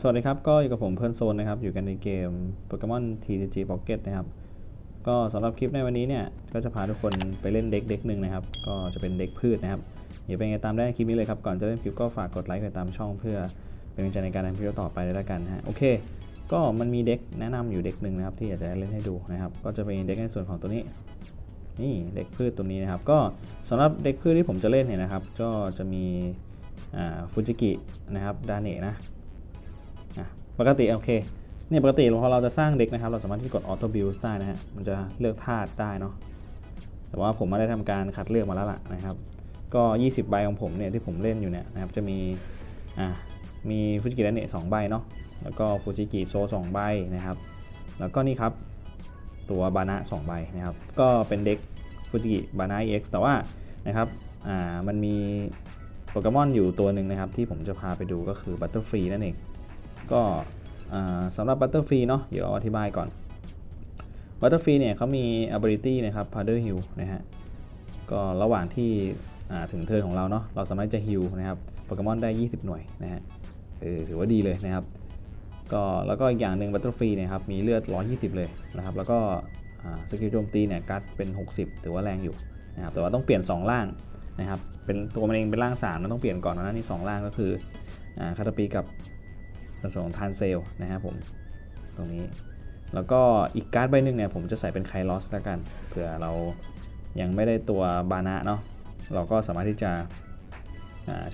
สวัสดีครับ ก็อยู่กับผมเพื่อนโซนนะครับ อยู่กันในเกม Pokemon TCG Pocket นะครับ ก็สำหรับคลิปในวันนี้เนี่ย ก็จะพาทุกคนไปเล่นเด็กเด็กหนึ่งนะครับ ก็จะเป็นเด็กพืชนะครับเดี๋ยวเป็นไงตามได้ในคลิปนี้เลยครับ ก่อนจะเล่นคลิปก็ฝากกดไลค์กดตามช่องเพื่อเป็นกำลังใจในการทำคลิปต่อไปเลยละกันฮะโอเค ก็มันมีเด็กแนะนำอยู่เด็กหนึ่งนะครับที่อยากจะเล่นให้ดูนะครับ ก็จะเป็นเด็กในส่วนของตัวนี้ นี่เด็กพืชตัวนี้นะครับ ก็สำหรับเด็กพืชที่ผมจะเล่นเนี่ยนะครับ ก็จะมีฟูจิกินะครับดาเนะนะ อะปกติโอเคเนี่ยปกติพอเราจะสร้างเด็กนะครับ เราสามารถที่กดออโต้บิลได้นะฮะมันจะเลือกธาตุได้เนาะแต่ว่าผมไม่ได้ทำการคัดเลือกมาแล้วล่ะนะครับ ก็ 20 ใบของผมเนี่ยที่ผมเล่นอยู่เนี่ยนะครับจะมีอะมีฟูจิกิและเนะสองใบเนาะแล้วก็ฟูจิกิโซสองใบนะครับ แล้วก็นี่ครับตัวบานะสองใบนะครับ ก็เป็นเด็กฟูจิกิบานะเอ็กซ์แต่ว่านะครับอ่ามันมีโปเกมอนอยู่ตัวหนึ่งนะครับ ที่ผมจะพาไปดูก็คือบัตเตอร์ฟรีนั่นเอง ก็สำหรับ Butterfree เนาะเดี๋ยวอธิบายก่อน Butterfree เนี่ยเขามี ability นะครับ Powder Heal นะฮะก็ระหว่างที่ถึงเทิร์นของเราเนาะเราสามารถจะ heal นะครับโปเกมอนได้ 20 หน่วยนะฮะถือว่าดีเลยนะครับก็แล้วก็อีกอย่างหนึ่ง Butterfree เนี่ยครับมีเลือด 120 เลยนะครับแล้วก็สกิลโจมตีเนี่ยกัดเป็น 60 ถือว่าแรงอยู่นะครับแต่ว่าต้องเปลี่ยน 2 ล่างนะครับเป็นตัวมันเองเป็นร่าง 3 มันต้องเปลี่ยนก่อนนะนี่2ล่างก็คือคาตาปีกับ ในส่วนของทานเซลนะครับผมตรงนี้ แล้วก็อีกการ์ดใบหนึ่งเนี่ยผมจะใส่เป็นไคลอสแล้วกันเผื่อเรายังไม่ได้ตัวบานะเนาะเราก็สามารถที่จะ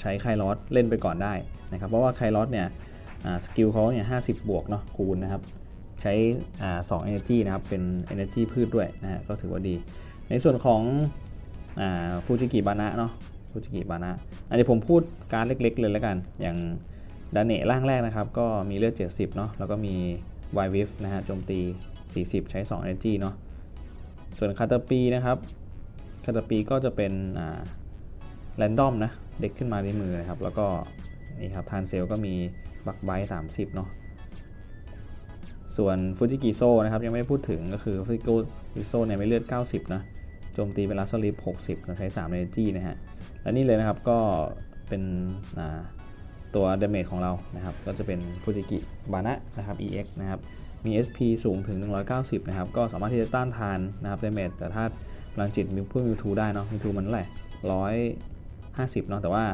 ใช้ไคลอสเล่นไปก่อนได้นะครับ เพราะว่าไคลอสเนี่ยสกิลเขาเนี่ยห้บวกเนาะคูณนะครับใช้สอง energy นะครับ เป็น energy พืชด้วยนะฮะก็ถือว่าดี ในส่วนของฟูจิกิบานะเนาะฟูจิกิบานะอันนี้ผมพูดการเล็กๆเลยแล้วกัน อย่าง ดาเนะร่างแรกนะครับ ก็มีเลือด 70 เนาะแล้วก็มีไววิฟนะฮะโจมตี 40 ใช้ 2 energy เนาะส่วนคาตาปีนะครับคาตาปีก็จะเป็นอ่าแรนดอมนะเด็กขึ้นมาในมือนะครับ แล้วก็นี่ครับทานเซลก็มีบักไบต์30เนาะส่วนฟูจิกิโซนะครับยังไม่พูดถึงก็คือฟูจิกิโซเนี่ยไม่เลือด 90 นะโจมตีเป็นลัสลิฟ60ใช้3 energy นะฮะและนี่เลยนะครับก็เป็นอ่า ตัวเดเมจของเรานะครับ ก็จะเป็นฟูจิกิบานะนะครับ EX นะครับมี SP สูงถึง 190 นะครับ ก็สามารถที่จะต้านทานนะครับเดเมจแต่ถ้าพลังจิตมีเพิ่มมิวทูได้เนาะมิวทูมันเท่าไหร่150 เนาะแต่ว่า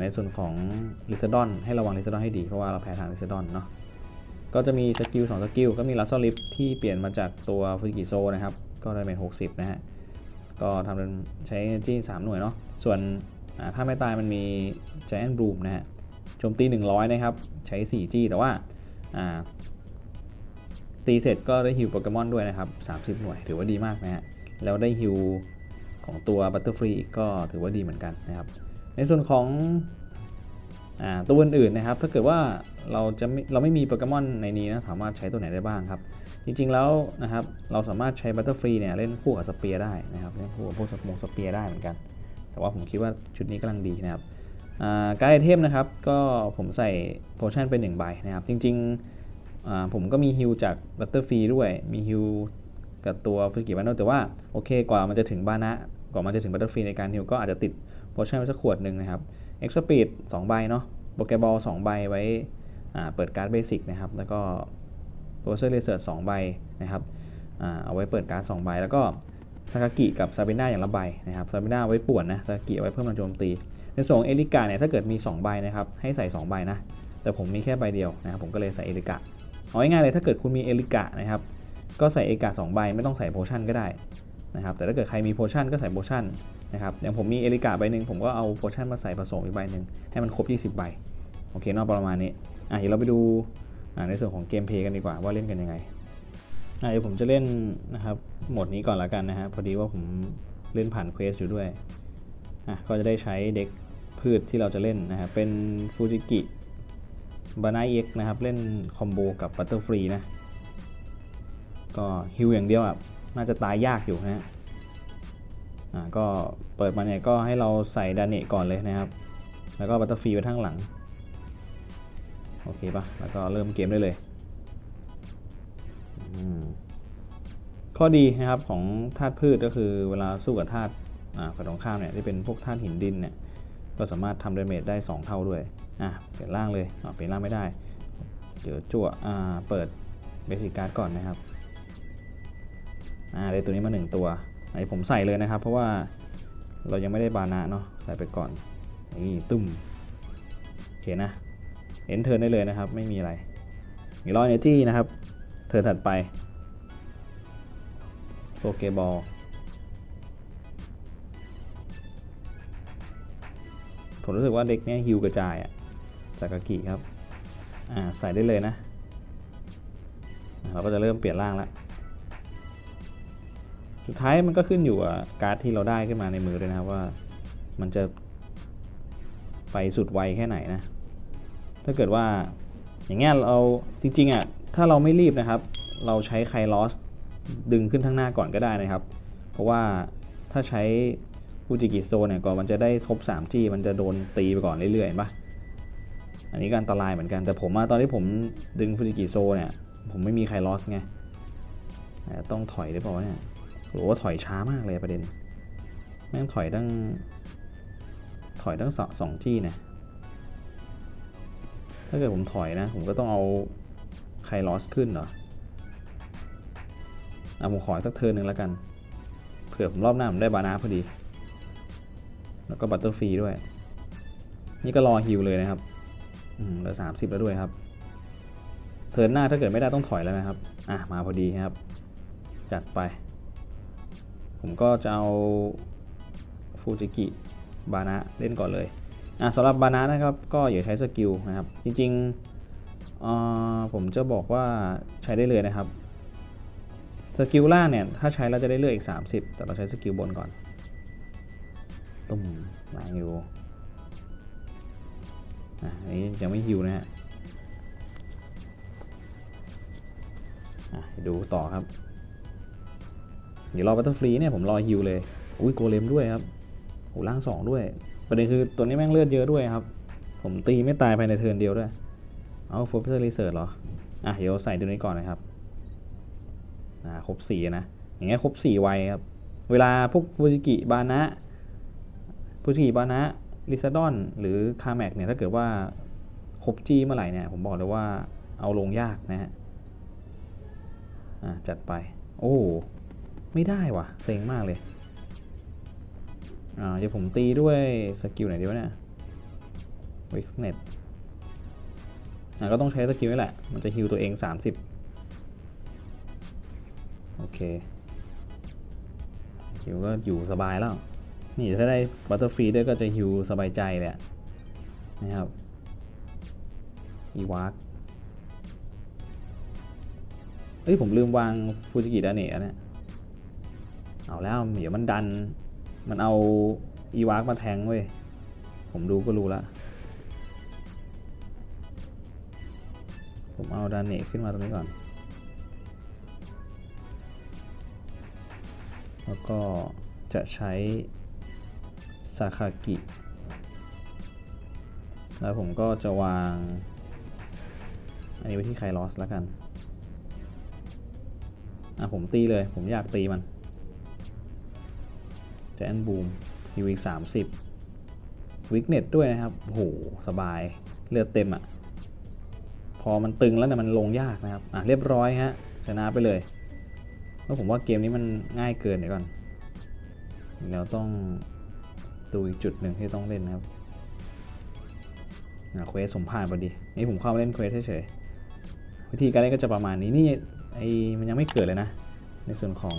ในส่วนของลิซดอนให้ระวังลิซดอนให้ดีเพราะว่าเราแพ้ทางลิซดอนเนาะก็จะมีสกิล2สกิลก็มีลัสซอลิฟที่เปลี่ยนมาจากตัวฟูจิกิโซนะครับ ก็ดเมจ60 นะฮะ ก็ทำเป็นใช้ energy 3หน่วยเนาะส่วนถ้าไม่ตายมันมี Giant Bloom นะฮะ โจมตี 100 นะครับ ใช้ 4G แต่ว่าตีเสร็จก็ได้ฮิวโปเกมอนด้วยนะครับ 30 หน่วยถือว่าดีมากนะฮะ แล้วได้ฮิวของตัวบัตเตอร์ฟรีกก็ถือว่าดีเหมือนกันนะครับ ในส่วนของอตัวอื่นๆนะครับ ถ้าเกิดว่าเราจะเราไม่มีโปเกมอนในนี้นะสามารถใช้ตัวไหนได้บ้างครับ จริงๆแล้วนะครับเราสามารถใช้บัตเตอร์ฟรีเนี่ยเล่นคู่กับสเปียร์ได้นะครับเล่นคู่กับพวกสมงสเปียร์ได้เหมือนกัน แต่ว่าผมคิดว่าชุดนี้กำลังดีนะครับ การไอเทมนะครับ ก็ผมใส่โพชั่นเป็น1ใบนะครับ จริงๆผมก็มีฮิลจากบัตเตอร์ฟรีด้วย มีฮิลกับตัวฟิกิบันโนแต่ว่าโอเคกว่ามันจะถึงบานะกว่ามันจะถึงบัตเตอร์ฟรีในการฮิลก็อาจจะติดโพชั่นไว้สักขวดหนึ่งนะครับเอ็กซ์สปีดสองใบเนาะโปเกบอลสองใบไว้เปิดการ์ดเบสิกนะครับ แล้วก็โปรเซอร์เรเซิร์สองใบนะครับเอาไว้เปิดการ์ดสองใบแล้วก็ซากากิกับซาบิน่าอย่างละใบนะครับซาบิน่าไว้ป่วนนะซากากิเอาไว้เพิ่มพลังโจมตี ในส่วนเอลิกาเนี่ยถ้าเกิดมี 2 ใบนะครับให้ใส่ 2 ใบนะ แต่ผมมีแค่ใบเดียวนะครับผมก็เลยใส่เอลิกาเอาง่ายๆเลยถ้าเกิดคุณมีเอลิกานะครับก็ใส่เอลิกาสใบไม่ต้องใส่โพชั่นก็ได้นะครับแต่ถ้าเกิดใครมีโพชั่นก็ใส่โพชั่นนะครับอย่างผมมีเอลิกาใบหนึ่งผมก็เอาโพชั่นมาใส่ผสมอีกใบหนึ่งให้มันครบ 20 ใบโอเคนอกประมาณนี้อะเดี๋ยวเราไปดูในส่วนของเกมเพย์กันดีกว่าว่าเล่นกันยังไงอะเดี๋ยวผมจะเล่นนะครับโหมดนี้ก่อนละกันนะฮะพอดีว่าผมเล่นผ่านเควสอยู่ด้วยอะก็จะได้ใช้เด็ก พืชที่เราจะเล่นนะครับเป็นฟูจิกิบานาเอ็กนะครับ เล่นคอมโบกับบัตเตอร์ฟรีนะ ก็ฮิวอย่างเดียวอะน่าจะตายยากอยู่นะอ่าก็เปิดมาเนี่ยก็ให้เราใส่ดาเนก่อนเลยนะครับ แล้วก็บัตเตอร์ฟรีไว้ข้างหลัง โอเคปะแล้วก็เริ่มเกมได้เลยข้อดีนะครับของธาตุพืชก็คือเวลาสู้กับธาตุฝั่งตรงข้ามเนี่ยที่เป็นพวกธาตุหินดินเนี่ย ก็สามารถทำดาเมจได้ 2 เท่าด้วยอะเปลี่ยนร่างเลยอะเปลี่ยนร่างไม่ได้เดี๋ยวจั่วอ่าเปิดเบสิกการ์ดก่อนนะครับอ่าได้ตัวนี้มาหนึ่งตัวอันนี้ผมใส่เลยนะครับ เพราะว่าเรายังไม่ได้บานาเนาะใส่ไปก่อนนี่ตุ้มโอเคนะเห็นเทิร์นได้เลยนะครับ ไม่มีอะไรมีร้อยเนจี้นะครับ เทิร์นถัดไปโปเกบอล ผมรู้สึกว่าเด็กเนี้ยฮิวกระจายอะจากกากิครับอ่าใส่ได้เลยนะ เราก็จะเริ่มเปลี่ยนร่างแล้วสุดท้ายมันก็ขึ้นอยู่กับการ์ดที่เราได้ขึ้นมาในมือด้วยนะครับว่ามันจะไปสุดไวแค่ไหนนะ ถ้าเกิดว่าอย่างเงี้ยเราจริงๆอะถ้าเราไม่รีบนะครับ เราใช้ไคลอสดึงขึ้นข้างหน้าก่อนก็ได้นะครับ เพราะว่าถ้าใช้ ฟูจิกิโซเนี่ยก่อนมันจะได้ทบ 3G มันจะโดนตีไปก่อนเรื่อยๆเห็นปะอันนี้ก็อันตรายเหมือนกันแต่ผมตอนที่ผมดึงฟูจิกิโซเนี่ยผมไม่มีไครลอสไงต้องถอยได้เปล่าวะเนี่ยหรือว่าถอยช้ามากเลยประเด็นแม่งถอยตั้งถอยตั้งสองสองจี้เนี่ยถ้าเกิดผมถอยนะ ผมก็ต้องเอาไครลอสขึ้นเหรอเอะผมขออีกสักเทิร์นหนึ่งแล้วกัน เผื่อผมรอบหน้าผมได้บานาพอดี แล้วก็บัตเตอร์ฟรีด้วย นี่ก็รอฮิวเลยนะครับเหลือสามสิบแล้วด้วยครับ เทิร์นหน้าถ้าเกิดไม่ได้ต้องถอยแล้วนะครับ อะมาพอดีครับ จัดไป ผมก็จะเอาฟูจิกิบานะเล่นก่อนเลย อะสำหรับบานะนะครับ ก็อย่าใช้สกิลนะครับ จริงๆอผมจะบอกว่าใช้ได้เลยนะครับ สกิลล่างเนี่ย ถ้าใช้เราจะได้เลือกอีก 30 แต่เราใช้สกิลบนก่อน ตุ้มแรงอยู่อะนี้ยังไม่ฮิวนะฮะดูต่อครับ เดี๋ยวรอบัตเตอร์ฟรีเนี่ยผมรอฮิวเลย อุ้ยโกเลมด้วยครับโอ้ล่างสองด้วย ประเด็นคือตัวนี้แม่งเลือดเยอะด้วยครับ ผมตีไม่ตายภายในเทิร์นเดียวด้วย เอาโฟร์เซอร์รีเสิร์ชเหรอ อะเดี๋ยวใส่ตัวนี้ก่อนนะครับ อ่าครบสี่นะ อย่างเงี้ยครบสี่ไวครับ เวลาพวกฟูจิกิบานะ ฟูจิบานะลิซาดอนหรือคาแม็กเนี่ยถ้าเกิดว่าครบจีเมื่อไหร่เนี่ยผมบอกเลยว่าเอาลงยากนะฮะอะจัดไป โอ้ ไม่ได้ว่ะ เซ็งมากเลย อ่า เดี๋ยวผมตีด้วยสกิลไหนดีวะเนี่ยวิกเน็ตอ่าก็ต้องใช้สกิลนี่แหละ มันจะฮิวตัวเอง 30 โอเคฮิวก็อยู่สบายแล้ว นี่ถ้าได้บัตเตอร์ฟรีด้วยก็จะฮิวสบายใจเลยนะครับอีวาร์กเอ้ยผมลืมวางฟูจิกิดาเนะเนี่ยเอาแล้วเดี๋ยวมันดัน มันเอาอีวาร์กมาแทงเว้ย ผมดูก็รู้ละ ผมเอาดาเนะขึ้นมาตรงนี้ก่อน แล้วก็จะใช้ ซาคากิ แล้วผมก็จะวาง อันนี้ไว้ที่ไคลอสแล้วกัน อะผมตีเลย ผมอยากตีมันแจนบูมฮิวอีกสามสิบวิกเน็ตด้วยนะครับโอ้โหสบาย เลือดเต็มอะ่ะ พอมันตึงแล้วเนี่ยมันลงยากนะครับ อะเรียบร้อยฮะ ชนะไปเลยเพราะผมว่าเกมนี้มันง่ายเกินเดี๋ยวก่อนเราต้อง ดูอีกจุดหนึ่งที่ต้องเล่นนะครับอะเควสสมผ่านพอดี นี่ผมเข้ามาเล่นเควสเฉยๆ วิธีการเล่นก็จะประมาณนี้ นี่ไอมันยังไม่เกิดเลยนะ ในส่วนของ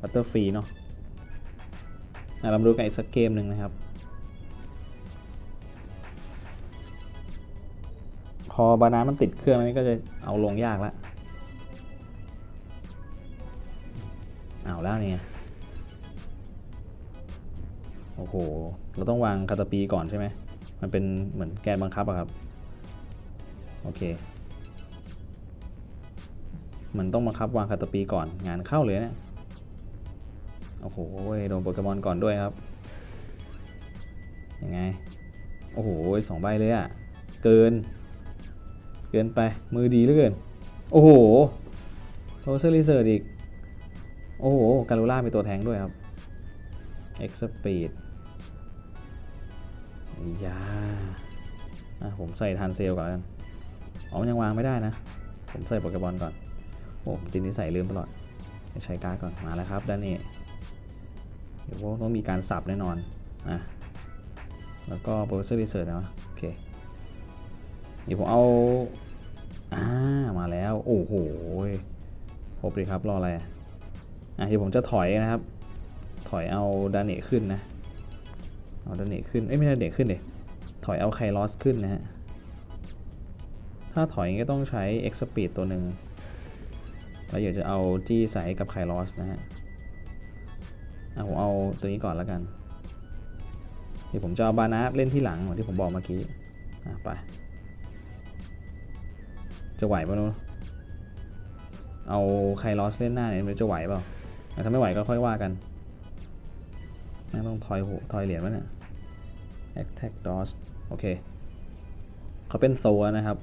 บัตเตอร์ฟรีเนาะอะเรามาดูกันอีกสักเกมหนึ่งนะครับ พอบานามันติดเครื่องนี้ก็จะเอาลงยากล้วเอาแล้วเนี่ย อ้โห เราต้องวางคาตาปีก่อนใช่ไหม มันเป็นเหมือนแกนบังคับอะครับ โอเค มันต้องบังคับวางคาตาปีก่อน งานเข้าเลยเนี่ย โอ้โห โดนโปเกมอนก่อนด้วยครับ ยังไง โอ้โหสองใบเลยอะเกิน เกินไป มือดีเหลือเกิน โอ้โหโรเซอร์รีเซิร์อีก โอ้โห การูล่ามีตัวแทงด้วยครับ X Speed ยาอะผมใส่ทันเซลก่อนแล้วกันอ๋อมันยังวางไม่ได้นะ ผมใส่โปเกมอนก่อน โอ้ผมติดนิสัยลืมตลอดใช้การก่อน มาแล้วครับด้านนี้ เดี๋ยวว่าต้องมีการสับแน่นอนอะแล้วก็ Professor Research นะโอเคเดี๋ยวผมเอาอ่ามาแล้ว โอ้โหครบเลยครับ รออะไรอะอะเดี๋ยวผมจะถอยนะครับ ถอยเอาดาเนขึ้นนะ เอาดาเนขึ้นเอ้ยไม่ใช่ดาเนขึ้นเดถอยเอาไคลอสขึ้นนะฮะ ถ้าถอยก็ต้องใช้ X Speed ตัวหนึ่งแล้วอยากจะเอาจี้ใส่กับไคลอสนะฮะเอะผมเอาตัวนี้ก่อนแล้วกัน เดี๋ยวผมจะเอาบานาเล่นที่หลังเหมือนที่ผมบอกเมื่อกี้อะไป จะไหวป่ะนุนเอาไคลอสเล่นหน้าเนี่ยมันจะไหวเปล่าถ้าไม่ไหวก็ค่อยว่ากัน ต้องทอยหูทอยเหรียญวะเนี่ย attack dodge โอเค เขาเป็นโซนะครับ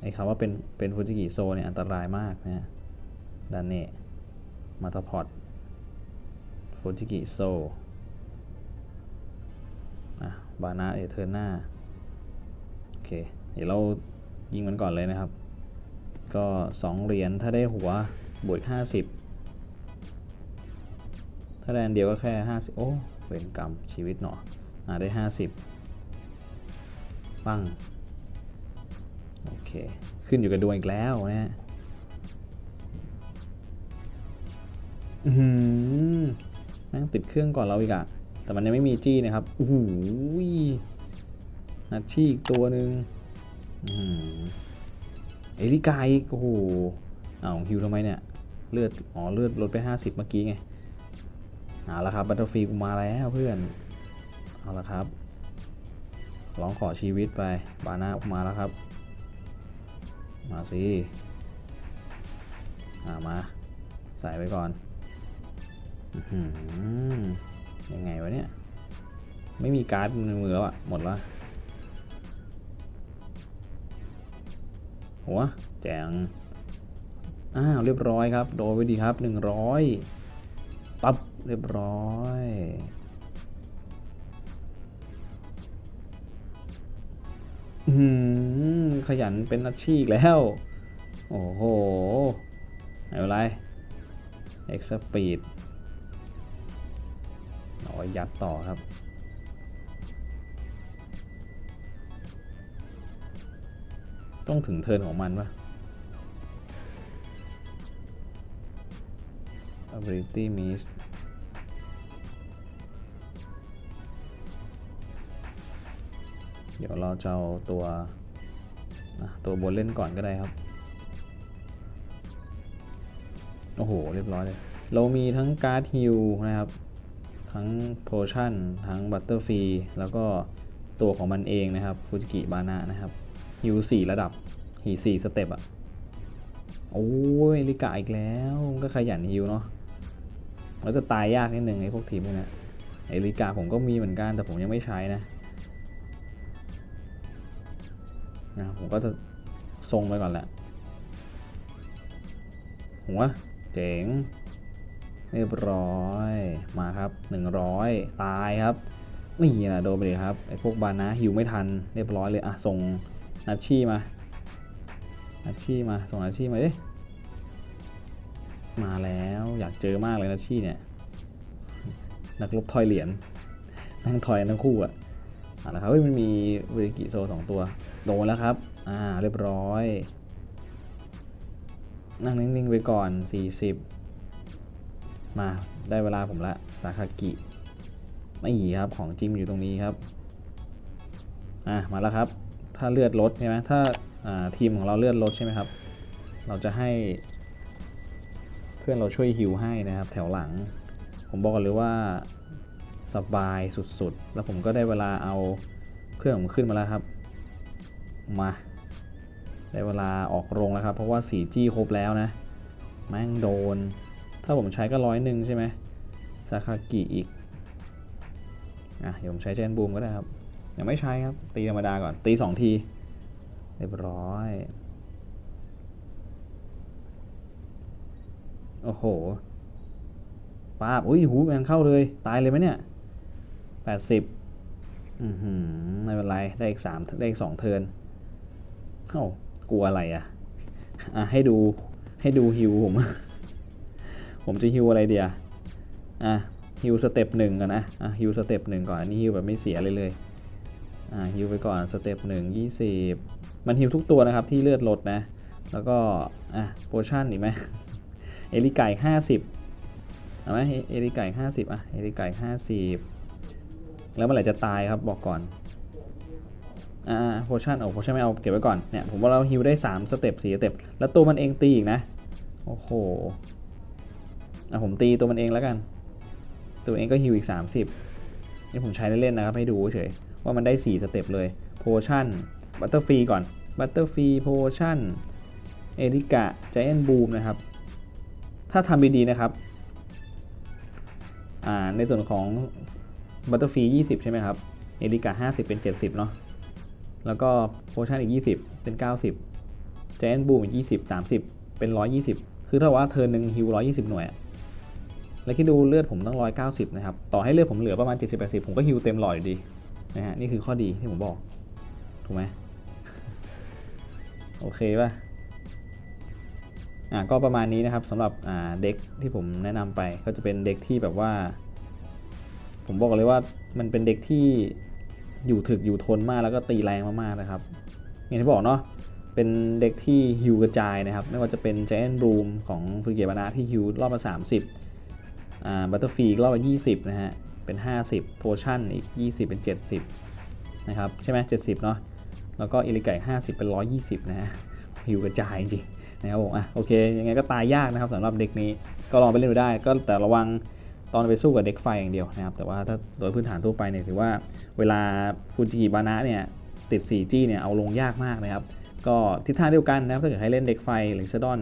ไอ้คำว่าเป็นเป็นฟูจิกิโซเนี่ยอันตรายมากนะฮะดานเน่มาตาพอดฟูจิกิโซอะบานาเอเทอร์นาโอเค เดี๋ยวเรายิงมันก่อนเลยนะครับ ก็ 2 เหรียญถ้าได้หัวบวก50 ถ้าได้อันเดียวก็แค่ 50 โอ้เวรกรรมชีวิตหนออ่าได้ 50 ปั้ง โอเค ขึ้นอยู่กับดวงอีกแล้วนะฮะอือหือแม่งติดเครื่องก่อนเราอีกอะแต่มันยังไม่มีจี้นะครับโอ้โหนัดชี่อีกตัวหนึ่งอื้อหือเอลิกายอีกโอ้โหอ้าฮิวทำไมเนี่ย เลือด อ๋อ เลือดลดไป 50 เมื่อกี้ไง เอาละครับบัตเตอร์ฟีกูมาแล้วเพื่อน เอาละครับ ร้องขอชีวิตไป บาน่าออกมาแล้วครับ มาสิอามา ใส่ไปก่อนอยังไงวะเนี่ย ไม่มีการ์ดในมือแล้วอะหมดล้วหัวแจงอ้าวเรียบร้อยครับ โดนไปดีครับ 100 ปับ เรียบร้อยอืมขยันเป็นอาชีพแล้ว โอ้โหไม่เป็นไร X Speed เอายัดต่อครับ ต้องถึงเทินของมันปะ ability miss เดี๋ยวเราจะเอาตัวตัวบนเล่นก่อนก็ได้ครับ โอ้โห เรียบร้อยเลย เรามีทั้งการ์ดฮิลนะครับ ทั้งโพชั่น ทั้งบัตเตอร์ฟรีแล้วก็ตัวของมันเองนะครับ ฟูจิกิบานะนะครับฮิลสี่ระดับฮีสี่สเต็ปอะโอ้ยลิกาอีกแล้วก็ขยันฮิลเนาะแล้วจะตายยากนิดนึงไอ้พวกทีมพวกนี้ไอ้ลิกาผมก็มีเหมือนกันแต่ผมยังไม่ใช้นะ นะผมก็จะทรงไปก่อนแหละหัวเจ๋งเรียบร้อยมาครับ 100 ตายครับนี่นะโดนไปเลยครับไอ้พวกบานะหิวไม่ทันเรียบร้อยเลยอะส่งนัชชี่มานัชชี่มาส่งนัชชี่มาเอ๊ะมาแล้วอยากเจอมากเลยนัชชี่เนี่ยนักลบทอยเหรียญนั่งทอยทั้งคู่อะอะนะครับเฮ้ยมันมีเวริกิโซสองตัว โดนแล้วครับ อ่า เรียบร้อย นั่งนิ่งๆไปก่อน 40 มา ได้เวลาผมละ สาคากิ ไม่หีครับ ของจริงอยู่ตรงนี้ครับ อะมาแล้วครับ ถ้าเลือดลดใช่ไหมถ้าทีมของเราเลือดลดใช่ไหมครับ เราจะให้ เพื่อนเราช่วยฮิวให้นะครับ แถวหลัง ผมบอกกันเลยว่าสบายสุดๆ แล้วผมก็ได้เวลาเอาเพื่อนผมขึ้นมาแล้วครับ มาได้เวลาออกโรงแล้วครับ เพราะว่าสีจี้ครบแล้วนะ แม่งโดน ถ้าผมใช้ก็ร้อยหนึ่งใช่ไหมซาคากิอีก อะเดี๋ยวผมใช้เจนบูมก็ได้ครับ ยังไม่ใช้ครับ ตีธรรมดาก่อน ตีสองทีเรียบร้อย โอ้โหป้าบอุ้ยหูแมงเข้าเลย ตายเลยไหมเนี่ยแปดสิบอือหือไม่เป็นไร ได้อีกสามได้อีกสองเทิร์น เอ้ากลัวอะไรอะอะให้ดูให้ดูฮิวผม ผมจะฮิวอะไรเดียอะฮิวสเต็ปหนึ่งก่อนนะอะฮิวสเต็ปหนึ่งก่อนอันนี้ฮิวแบบไม่เสียเลยเลยอ่าฮิวไปก่อนสเต็ปหนึ่งยี่สิบมันฮิวทุกตัวนะครับที่เลือดลดนะ แล้วก็อะโพชั่นอีกไหมเอลิไก่ห้าสิบเอาไหมเอลิไก่ห้าสิบอะเอลิไก่ห้าสิบแล้วเมื่อไหร่จะตายครับบอกก่อน อ่าโพชั่นเอาโพชั่นไม่เอาเก็บไว้ก่อนเนี่ยผมว่าเราฮิวได้ 3 สเต็ป4สเต็ปแล้วตัวมันเองตีอีกนะ โอ้โหอะผมตีตัวมันเองแล้วกัน ตัวเองก็ฮิวอีก 30 นี่ผมใช้เล่นๆนะครับให้ดูเฉยว่ามันได้ 4 สเต็ปเลยโพชั่นบัตเตอร์ฟรีก่อนบัตเตอร์ฟรีโพชั่นเอริกะไจแอนบูมนะครับ ถ้าทำดีๆนะครับอ่าในส่วนของบัตเตอร์ฟรี20 ใช่ไหมครับ เอริกะ50 เป็น 70 เนาะ แล้วก็โพชั่นอีก 20 เป็น 90แจนบูมอีก 20 30 เป็น 120 คือถ้าว่าเทิร์นหนึ่งฮิว120 หน่วย แล้วคิดดูเลือดผมต้อง 190 นะครับ ต่อให้เลือดผมเหลือประมาณ 70-80 ผมก็ฮิวเต็มหลอดอยู่ดีนะฮะ นี่คือข้อดีที่ผมบอก ถูกไหมโอเคป่ะ อ่าก็ประมาณนี้นะครับสำหรับอ่าเด็กที่ผมแนะนำไปก็จะเป็นเด็กที่แบบว่า ผมบอกเลยว่ามันเป็นเด็กที่ อยู่ถึกอยู่ทนมากแล้วก็ตีแรงมากๆนะครับอย่างที่บอกเนาะเป็นเด็กที่ฮิวกระจายนะครับ ไม่ว่าจะเป็น Giant Room ของฟูเกบานะที่ฮิวรอบละ30อ่าบัตเตอร์ฟีรอบละ20 นะฮะ เป็น 50โพชั่นอีก 20 เป็น 70 นะครับ ใช่ไหม70 เนาะแล้วก็อิลิไก่50 เป็น 120 นะฮะฮิวกระจายจริงนะครับผมอะโอเค ยังไงก็ตายยากนะครับสำหรับเด็กนี้ก็ลองไปเล่นดูได้ ก็แต่ระวัง ตอนไปสู้กับเด็กไฟอย่างเดียวนะครับ แต่ว่าถ้าโดยพื้นฐานทั่วไปเนี่ยถือว่าเวลาฟูจิบานะเนี่ยติด 4G เนี่ยเอาลงยากมากนะครับ ก็ทิศทางเดียวกันนะครับถ้าเกิดให้เล่นเด็กไฟหรือเซดอน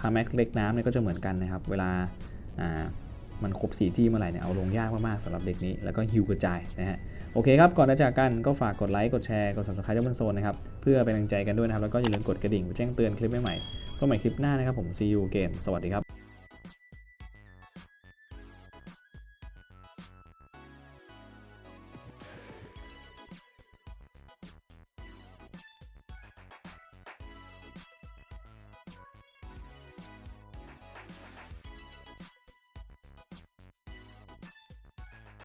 คาแม็กเล็กน้ำเนี่ยก็จะเหมือนกันนะครับ เวลาอ่ามันครบ 4G เมื่อไหร่เนี่ยเอาลงยากมากๆสำหรับเด็กนี้แล้วก็ฮิวกระจายนะฮะโอเคครับ ก่อนจะจากกันก็ฝากกดไลค์กดแชร์กด subscribe เจ้าบนโซนนะครับเพื่อเป็นกำลังใจกันด้วยนะครับแล้วก็อย่าลืมกดกระดิ่งเพื่อแจ้งเตือนคลิปใหม่ๆพบใหม่คลิปหน้านะครับผม see you again สวัสดีครับ